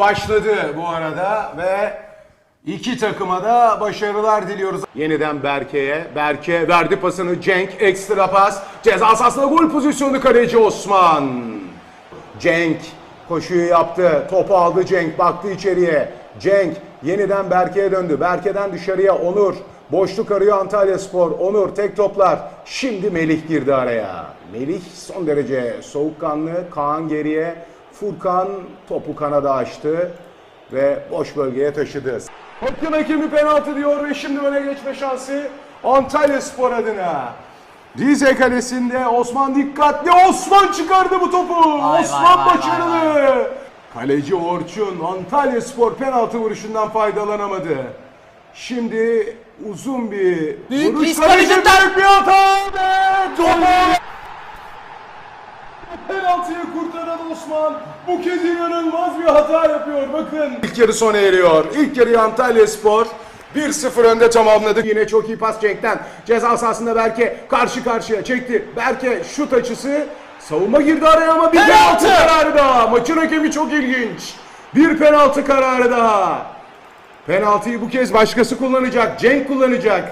başladı bu arada ve iki takıma da başarılar diliyoruz. Yeniden Berke'ye. Berke verdi pasını Cenk ekstra pas. Ceza sahasında gol pozisyonu kaleci Osman. Cenk koşuyu yaptı. Topu aldı Cenk. Baktı içeriye. Cenk yeniden Berke'ye döndü. Berke'den dışarıya Onur. Boşluk arıyor Antalya Spor. Onur tek toplar. Şimdi Melih girdi araya. Melih son derece soğukkanlı. Kaan geriye. Furkan topu kanada açtı. Ve boş bölgeye taşıdı. Hakem hakemi penaltı diyor ve şimdi öne geçme şansı Antalya Spor adına. Rize kalesinde Osman dikkatli. Osman çıkardı bu topu. Vay, Osman vay, vay, başarılı. Kaleci Orçun Antalya Spor penaltı vuruşundan faydalanamadı. Şimdi uzun bir Büyük vuruş. Kaleci büyük bir hata ve topu Penaltıyı kurtaran Osman bu kez inanılmaz bir hata yapıyor bakın. İlk yarı sona eriyor. İlk yarıyı Antalya Spor 1-0 önde tamamladı. Yine çok iyi pas Cenk'ten. Ceza sahasında Berke karşı karşıya çekti. Berke şut açısı. Savunma girdi araya ama bir penaltı, Penaltı! kararı daha. Maçın hakemi çok ilginç. Bir penaltı kararı daha. Penaltıyı bu kez başkası kullanacak. Cenk kullanacak.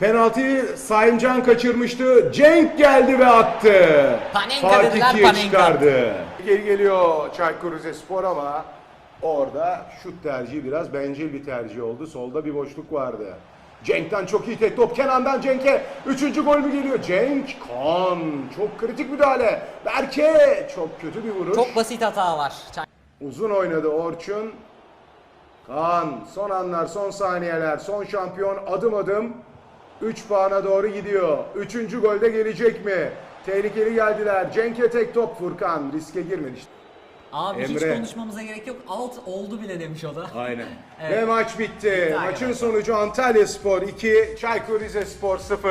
Penaltıyı Sayıncan kaçırmıştı. Cenk geldi ve attı. Panenka Fark dediler, ikiye Panenka. çıkardı. Geri geliyor Çaykur Rizespor ama orada şut tercihi biraz bencil bir tercih oldu. Solda bir boşluk vardı. Cenk'ten çok iyi tek top. Kenan'dan Cenk'e. Üçüncü gol mü geliyor? Cenk, Kan. Çok kritik müdahale. Berke. Çok kötü bir vuruş. Çok basit hata var. Uzun oynadı Orçun. Kaan son anlar, son saniyeler, son şampiyon adım adım 3 puana doğru gidiyor. Üçüncü golde gelecek mi? Tehlikeli geldiler. Cenk'e tek top Furkan. Riske girmedi işte. Abi hiç Emre. konuşmamıza gerek yok. Alt oldu bile demiş o da. Aynen. Evet. Ve maç bitti. Bitti Maçın arkadaşlar. sonucu Antalya Spor 2, Çaykur Rizespor 0.